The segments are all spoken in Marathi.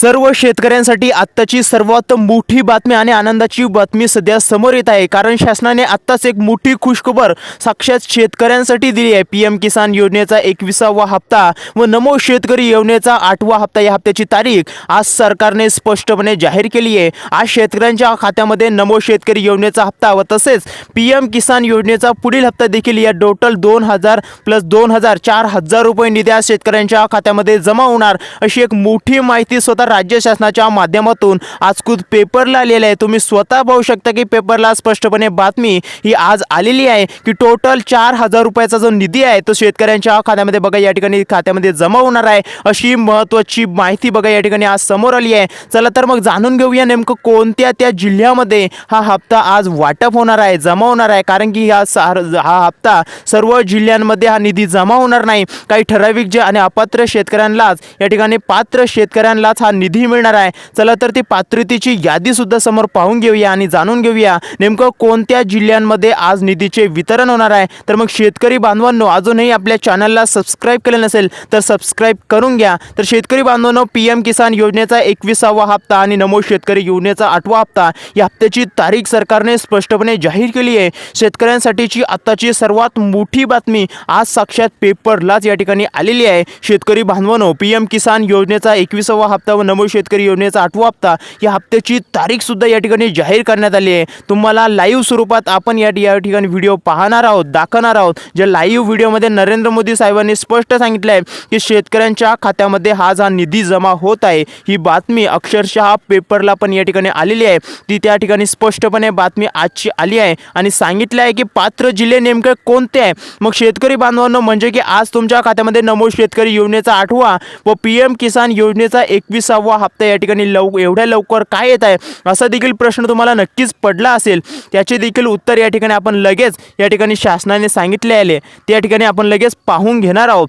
सर्व शेतकऱ्यांसाठी आत्ताची सर्वात मोठी बातमी आणि आनंदाची बातमी सध्या समोर येत आहे. कारण शासनाने आत्ताच एक मोठी खुशखबर साक्षात शेतकऱ्यांसाठी दिली आहे. पी एम किसान योजनेचा एकविसावा हप्ता व नमो शेतकरी योजनेचा आठवा हप्ता या हप्त्याची तारीख आज सरकारने स्पष्टपणे जाहीर केली आहे. आज शेतकऱ्यांच्या खात्यामध्ये नमो शेतकरी योजनेचा हप्ता व तसेच पी एम किसान योजनेचा पुढील हप्ता देखील या टोटल दोन हजार प्लस दोन हजार चार हजार रुपये निधी आज शेतकऱ्यांच्या खात्यामध्ये जमा होणार अशी एक मोठी माहिती स्वतः राज्य शासनाच्या माध्यमातून आज खुद पेपरला आलेलं आहे. तुम्ही स्वतः पाहू शकता की पेपरला स्पष्टपणे बातमी ही आज आलेली आहे की टोटल चार हजार रुपयाचा जो निधी आहे तो शेतकऱ्यांच्या खात्यामध्ये बघा या ठिकाणी खात्यामध्ये जमा होणार आहे. अशी महत्त्वाची माहिती बघा या ठिकाणी आज समोर आली आहे. चला तर मग जाणून घेऊया नेमकं कोणत्या त्या जिल्ह्यामध्ये हा हप्ता आज वाटप होणार आहे जमा होणार आहे. कारण की हा हा हप्ता सर्व जिल्ह्यांमध्ये हा निधी जमा होणार नाही. काही ठराविक जे आणि अपात्र शेतकऱ्यांनाच या ठिकाणी पात्र शेतकऱ्यांनाच हा निधी मिळणार आहे. चला तर ती पात्रतेची यादी सुद्धा समोर पाहून घेऊया आणि जाणून घेऊया नेमकं कोणत्या जिल्ह्यांमध्ये आज निधीचे वितरण होणार आहे. तर मग शेतकरी बांधवांनो अजूनही आपल्या चॅनलला सबस्क्राईब केलं नसेल तर सबस्क्राईब करून घ्या. तर शेतकरी बांधवांनो पी एम किसान योजनेचा एकविसावा हप्ता आणि नमो शेतकरी योजनेचा आठवा हप्ता या हप्त्याची तारीख सरकारने स्पष्टपणे जाहीर केली आहे. शेतकऱ्यांसाठीची आत्ताची सर्वात मोठी बातमी आज साक्षात पेपरलाच या ठिकाणी आलेली आहे. शेतकरी बांधवांनो पी एम किसान योजनेचा एकविसावा हप्ता व नमो शेतकरी योजनेचा आठवा हप्ता या हप्त्याची तारीख सुद्धा या ठिकाणी जाहीर करण्यात आली आहे. तुम्हाला लाईव्ह स्वरूपात आपण या या ठिकाणी व्हिडिओ पाहणार आहोत दाखवणार आहोत. ज्या लाईव्ह व्हिडिओमध्ये नरेंद्र मोदी साहेबांनी स्पष्ट सांगितलं आहे की शेतकऱ्यांच्या खात्यामध्ये हा जा निधी जमा होत आहे ही बातमी अक्षरशः पेपरला पण या ठिकाणी आलेली आहे. ती त्या ठिकाणी स्पष्टपणे बातमी आजची आली आहे आणि सांगितलं आहे की पात्र जिल्हे नेमके कोणते आहे? मग शेतकरी बांधवांनो म्हणजे की आज तुमच्या खात्यामध्ये नमो शेतकरी योजनेचा आठवा व पी एम किसान योजनेचा एकवीस एकविसावा हप्ता या ठिकाणी लव एवढ्या लवकर काय येत आहे? असा देखील प्रश्न तुम्हाला नक्कीच पडला असेल. त्याचे देखील उत्तर या ठिकाणी आपण लगेच या ठिकाणी शासनाने सांगितले आले. त्या ठिकाणी आपण लगेच पाहून घेणार आहोत.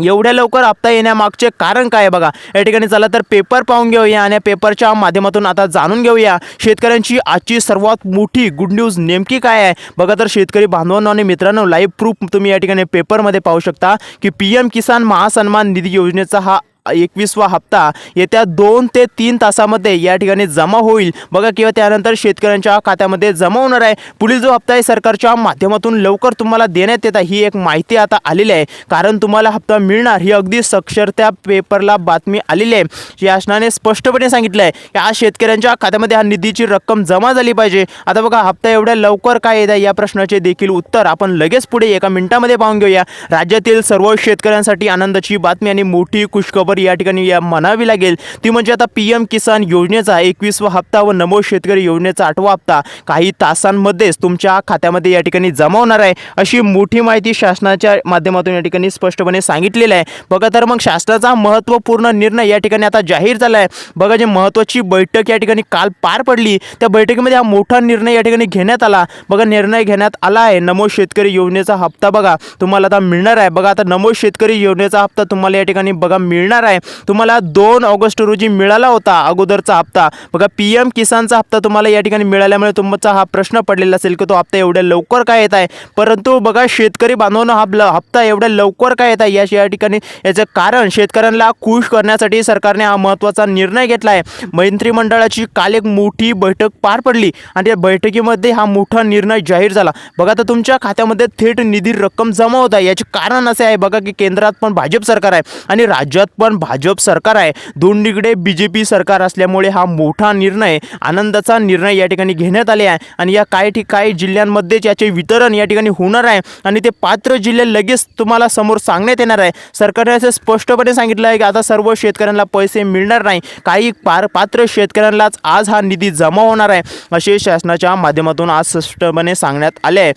एवढ्या लवकर हप्ता येण्यामागचे कारण काय बघा? या ठिकाणी चला तर पेपर पाहून घेऊया आणि पेपरच्या माध्यमातून आता जाणून घेऊया. शेतकऱ्यांची आजची सर्वात मोठी गुड न्यूज नेमकी काय आहे? बघा तर शेतकरी बांधवांनो आणि मित्रांनो लाईव्ह प्रूफ तुम्ही या ठिकाणी पेपरमध्ये पाहू शकता की पी एम किसान महासन्मान निधी योजनेचा हा एकवीसवा हप्ता येत्या दोन ते तीन तासामध्ये या ठिकाणी जमा होईल. बघा किंवा त्यानंतर शेतकऱ्यांच्या खात्यामध्ये जमा होणार आहे. पुढील जो हप्ता आहे सरकारच्या माध्यमातून लवकर तुम्हाला देण्यात येत आहे ही एक माहिती आता आलेली आहे. कारण तुम्हाला हप्ता मिळणार ही अगदी साक्षरत्या पेपरला बातमी आलेली आहे. शासनाने स्पष्टपणे सांगितलं आहे की आज शेतकऱ्यांच्या खात्यामध्ये हा निधीची रक्कम जमा झाली पाहिजे. आता बघा हप्ता एवढ्या लवकर काय येत आहे या प्रश्नाचे देखील उत्तर आपण लगेच पुढे एका मिनिटामध्ये पाहून घेऊया. राज्यातील सर्व शेतकऱ्यांसाठी आनंदाची बातमी आणि मोठी खुशखबर या ठिकाणी या म्हणावी लागेल. ती म्हणजे आता पी एम किसान योजनेचा एकवीसवा हप्ता व नमो शेतकरी योजनेचा आठवा हप्ता काही तासांमध्येच तुमच्या खात्यामध्ये या ठिकाणी जमा होणार आहे अशी मोठी माहिती शासनाच्या माध्यमातून या ठिकाणी स्पष्टपणे सांगितलेलं आहे. बघा तर मग शासनाचा महत्त्वपूर्ण निर्णय या ठिकाणी आता जाहीर झाला आहे बघा जी महत्त्वाची बैठक या ठिकाणी काल पार पडली. त्या बैठकीमध्ये हा मोठा निर्णय या ठिकाणी घेण्यात आला. बघा निर्णय घेण्यात आला आहे. नमो शेतकरी योजनेचा हप्ता बघा तुम्हाला आता मिळणार आहे. बघा आता नमो शेतकरी योजनेचा हप्ता तुम्हाला या ठिकाणी बघा मिळणार आहे. तुम्हाला दोन ऑगस्ट रोजी मिळाला होता अगोदरचा हप्ता. बघा पी एम किसानचा हप्ता तुम्हाला या ठिकाणी मिळाल्यामुळे तुमचा हा प्रश्न पडलेला असेल की तो हप्ता एवढ्या लवकर काय येत आहे? परंतु बघा शेतकरी बांधवांना हा हप्ता एवढ्या लवकर काय येत आहे? या या ठिकाणी याचं कारण शेतकऱ्यांना खुश करण्यासाठी सरकारने हा महत्त्वाचा निर्णय घेतला आहे मंत्रिमंडळाची काल एक मोठी बैठक पार पडली आणि त्या बैठकीमध्ये हा मोठा निर्णय जाहीर झाला. बघा तर तुमच्या खात्यामध्ये थेट निधी रक्कम जमा होत आहे. याचे कारण असे आहे बघा की केंद्रात पण भाजप सरकार आहे आणि राज्यात पण भाजप सरकार आहे. दोन्हीकडे बी जे पी सरकार असल्यामुळे हा मोठा निर्णय आनंदाचा निर्णय या ठिकाणी घेण्यात आले आहे. आणि या काही ठिक काही जिल्ह्यांमध्येच याचे वितरण या ठिकाणी होणार आहे. आणि ते पात्र जिल्हे लगेच तुम्हाला समोर सांगण्यात येणार आहे. सरकारने असं स्पष्टपणे सांगितलं आहे की आता सर्व शेतकऱ्यांना पैसे मिळणार नाही. काही पार पात्र शेतकऱ्यांनाच आज हा निधी जमा होणार आहे. असे शासनाच्या माध्यमातून आज स्पष्टपणे सांगण्यात आले आहे.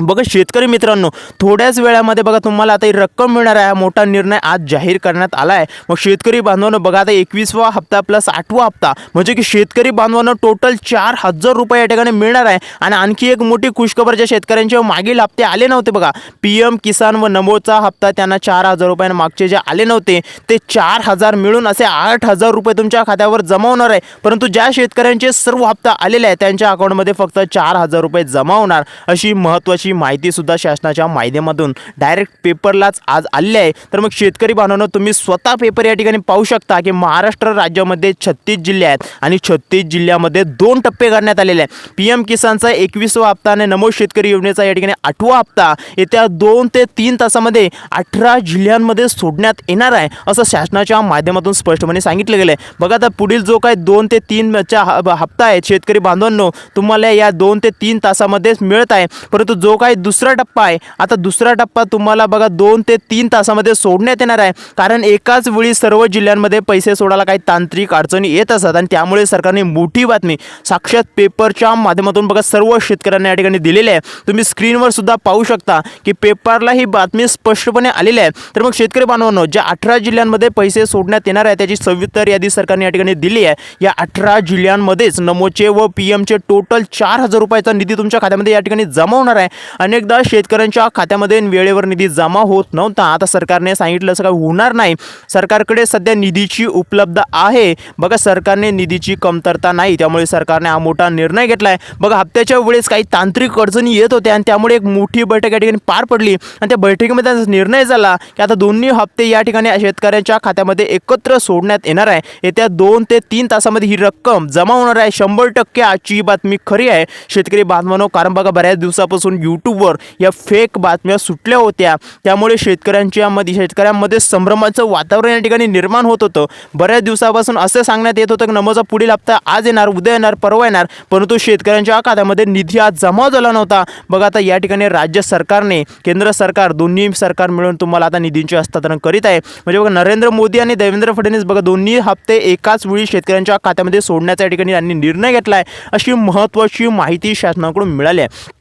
बघा शेतकरी मित्रांनो थोड्याच वेळामध्ये बघा तुम्हाला आता ही रक्कम मिळणार आहे. हा मोठा निर्णय आज जाहीर करण्यात आला आहे मग शेतकरी बांधवांनो बघा आता एकवीसवा हप्ता प्लस आठवा हप्ता. म्हणजे की शेतकरी बांधवांना टोटल चार हजार रुपये या ठिकाणी मिळणार आहे. आणि आणखी एक मोठी खुशखबर ज्या शेतकऱ्यांचे मागील हप्ते आले नव्हते बघा. पी एम किसान व नमोचा हप्ता त्यांना चार हजार रुपयांना मागचे जे आले नव्हते ते चार हजार मिळून असे आठ हजार रुपये तुमच्या खात्यावर जमा होणार आहे. परंतु ज्या शेतकऱ्यांचे सर्व हप्ता आलेले आहे त्यांच्या अकाउंटमध्ये फक्त चार हजार रुपये जमा होणार अशी महत्त्वाची महत्त्वाची माहितीसुद्धा शासनाच्या माध्यमातून डायरेक्ट पेपरलाच आज आली आहे. तर मग शेतकरी बांधवांनो तुम्ही स्वतः पेपर या ठिकाणी पाहू शकता की महाराष्ट्र राज्यामध्ये छत्तीस जिल्हे आहेत आणि छत्तीस जिल्ह्यामध्ये दोन टप्पे करण्यात आलेले आहे पी एम किसानचा एकवीसवा हप्ता आणि नमो शेतकरी योजनेचा या ठिकाणी आठवा हप्ता येत्या दोन ते तीन तासामध्ये अठरा जिल्ह्यांमध्ये सोडण्यात येणार आहे असं शासनाच्या माध्यमातून स्पष्टपणे सांगितलं गेलं आहे बघा आता पुढील जो काय दोन ते तीनचा ह- हप्ता आहे शेतकरी बांधवांनो तुम्हाला या दोन ते तीन तासामध्येच मिळत आहे. परंतु जो काही दुसरा टप्पा आहे आता दुसरा टप्पा तुम्हाला बघा दोन ते तीन तासामध्ये सोडण्यात येणार आहे. कारण एकाच वेळी सर्व जिल्ह्यांमध्ये पैसे सोडायला काही तांत्रिक अडचणी येत असतात आणि त्यामुळे सरकारने मोठी बातमी साक्षात पेपरच्या माध्यमातून बघा सर्व शेतकऱ्यांना या ठिकाणी दिलेली आहे. तुम्ही स्क्रीनवर सुद्धा पाहू शकता की पेपरला ही बातमी स्पष्टपणे आलेली आहे. तर मग शेतकरी बांधवांनो ज्या अठरा जिल्ह्यांमध्ये पैसे सोडण्यात येणार आहे त्याची सविस्तर यादी सरकारने या ठिकाणी दिली आहे. या अठरा जिल्ह्यांमध्येच नमोचे व पी एमचे टोटल चार हजार रुपयाचा निधी तुमच्या खात्यामध्ये या ठिकाणी जमा होणार आहे. अनेकदा शेतकऱ्यांच्या खात्यामध्ये वेळेवर निधी जमा होत नव्हता. आता सरकारने सांगितलं असं काही होणार नाही. सरकारकडे सध्या निधीची उपलब्ध आहे. बघा सरकारने निधीची कमतरता नाही त्यामुळे सरकारने हा मोठा निर्णय घेतला आहे बघा हप्त्याच्या वेळेस काही तांत्रिक अडचणी येत होत्या आणि त्यामुळे एक मोठी बैठक या ठिकाणी पार पडली आणि त्या बैठकीमध्ये त्यांचा निर्णय झाला की आता दोन्ही हप्ते या ठिकाणी शेतकऱ्यांच्या खात्यामध्ये एकत्र सोडण्यात येणार आहे. येत्या दोन ते तीन तासामध्ये ही रक्कम जमा होणार आहे. शंभर टक्के आजची ही बातमी खरी आहे. शेतकरी बांधवांनो कारण बघा बऱ्याच दिवसापासून यूट्यूबवर या फेक बातम्या सुटल्या होत्या. त्यामुळे शेतकऱ्यांच्या मध्ये शेतकऱ्यांमध्ये संभ्रमाचं वातावरण या ठिकाणी निर्माण होत होतं. बऱ्याच दिवसापासून असं सांगण्यात येत होतं की नमोचा पुढील हप्ता आज येणार उद्या येणार परवा येणार. परंतु शेतकऱ्यांच्या खात्यामध्ये निधी आज जमा झाला नव्हता. बघा आता या ठिकाणी राज्य सरकारने केंद्र सरकार दोन्ही सरकार मिळून तुम्हाला आता निधींचे हस्तांतरण करीत आहे. म्हणजे बघा नरेंद्र मोदी आणि देवेंद्र फडणवीस बघा दोन्ही हप्ते एकाच वेळी शेतकऱ्यांच्या खात्यामध्ये सोडण्याचा या ठिकाणी त्यांनी निर्णय घेतला आहे अशी महत्त्वाची माहिती शासनाकडून मिळाली आहे.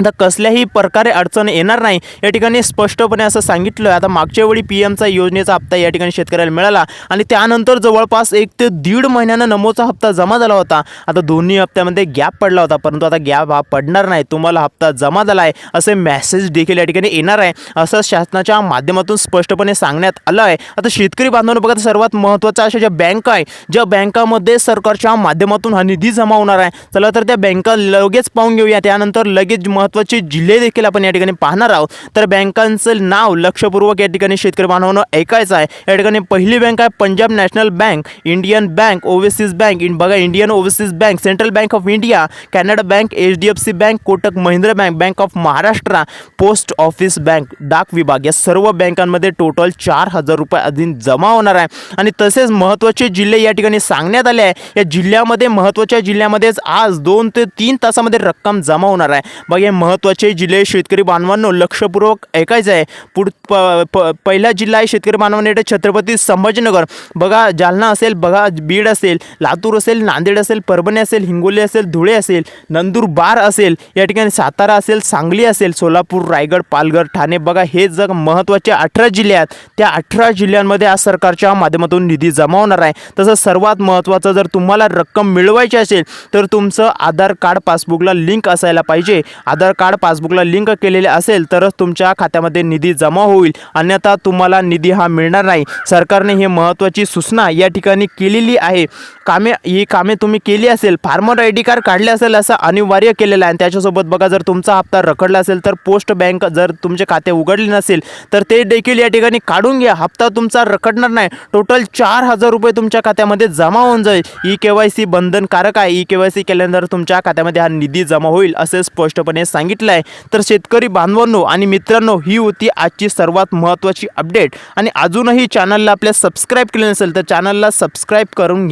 आता कसल्याही प्रकारे अडचण येणार नाही. या ठिकाणी स्पष्टपणे असं सांगितलं आता मागच्या वेळी पी एमचा योजनेचा हप्ता या ठिकाणी शेतकऱ्याला मिळाला आणि त्यानंतर जवळपास एक ते दीड महिन्यानं नमोचा हप्ता जमा झाला होता. आता दोन्ही हप्त्यामध्ये गॅप पडला होता परंतु आता गॅप हा पडणार नाही. तुम्हाला हप्ता जमा झाला आहे असे मेसेज देखील या ठिकाणी येणार आहे असं शासनाच्या माध्यमातून स्पष्टपणे सांगण्यात आलं आहे. आता शेतकरी बांधवांना बघा सर्वात महत्त्वाचं अशा ज्या बँका आहे ज्या बँकामध्ये सरकारच्या माध्यमातून हा निधी जमा होणार आहे. चला तर त्या बँका लगेच पाहून घेऊया. त्यानंतर लगेच महत्त्वाचे जिल्हे देखील आपण या ठिकाणी पाहणार आहोत. तर बँकांचं नाव लक्षपूर्वक या ठिकाणी शेतकरी बांधवांना ऐकायचं आहे. या ठिकाणी पहिली बँक आहे Punjab national bank Indian bank overseas bank in बघा Indian overseas bank central bank of India Canara bank H D F C bank Kotak Mahindra bank bank of Maharashtra post office bank डाक विभाग या सर्व बँकांमध्ये टोटल चार हजार रुपये अधीन जमा होणार आहे. आणि तसेच महत्त्वाचे जिल्हे या ठिकाणी सांगण्यात आले आहे. या जिल्ह्यामध्ये महत्त्वाच्या जिल्ह्यामध्येच आज दोन ते तीन तासामध्ये रक्कम जमा होणार आहे. बघा हे महत्त्वाचे जिल्हे शेतकरी बांधवांनो लक्षपूर्वक ऐकायचं आहे. पुढ प, प, पहिला जिल्हा आहे शेतकरी बांधवांना येते छत्रपती संभाजीनगर. बघा जालना असेल बघा बीड असेल लातूर असेल नांदेड असेल परभणी असेल हिंगोली असेल धुळे असेल नंदुरबार असेल या ठिकाणी सातारा असेल सांगली असेल सोलापूर रायगड पालघर ठाणे बघा हे जग महत्त्वाचे अठरा जिल्हे आहेत. त्या अठरा जिल्ह्यांमध्ये आज सरकारच्या माध्यमातून निधी जमा होणार आहे. तसं सर्वात महत्त्वाचं जर तुम्हाला रक्कम मिळवायची असेल तर तुमचं आधार कार्ड पासबुकला लिंक असायला पाहिजे. आधार कार्ड पासबुकला लिंक केलेले असेल तरच तुमच्या खात्यामध्ये निधी जमा होईल. अन्यथा तुम्हाला निधी हा मिळणार नाही. सरकारने ही महत्त्वाची सूचना या ठिकाणी केलेली आहे. कामे ही कामे तुम्ही केली असेल फार्मर आय डी कार्ड काढले असेल असं अनिवार्य केलेलं आहे. आणि त्याच्यासोबत बघा जर तुमचा हप्ता रखडला असेल तर पोस्ट बँक जर तुमचे खाते उघडले नसेल तर ते देखील या ठिकाणी काढून घ्या. हप्ता तुमचा रखडणार नाही. टोटल चार हजार रुपये तुमच्या खात्यामध्ये जमा होऊन जाईल. ई के वाय सी बंधनकारक आहे. ई के वाय सी केल्यानंतर तुमच्या खात्यामध्ये हा निधी जमा होईल असे स्पष्टपणे सांगितलं आहे तर शेतकरी बांधवांनो आणि मित्रांनो ही होती आजची सर्वात महत्त्वाची अपडेट आणि अजूनही चॅनलला आपल्या सबस्क्राईब केले नसेल तर चॅनलला सबस्क्राईब करून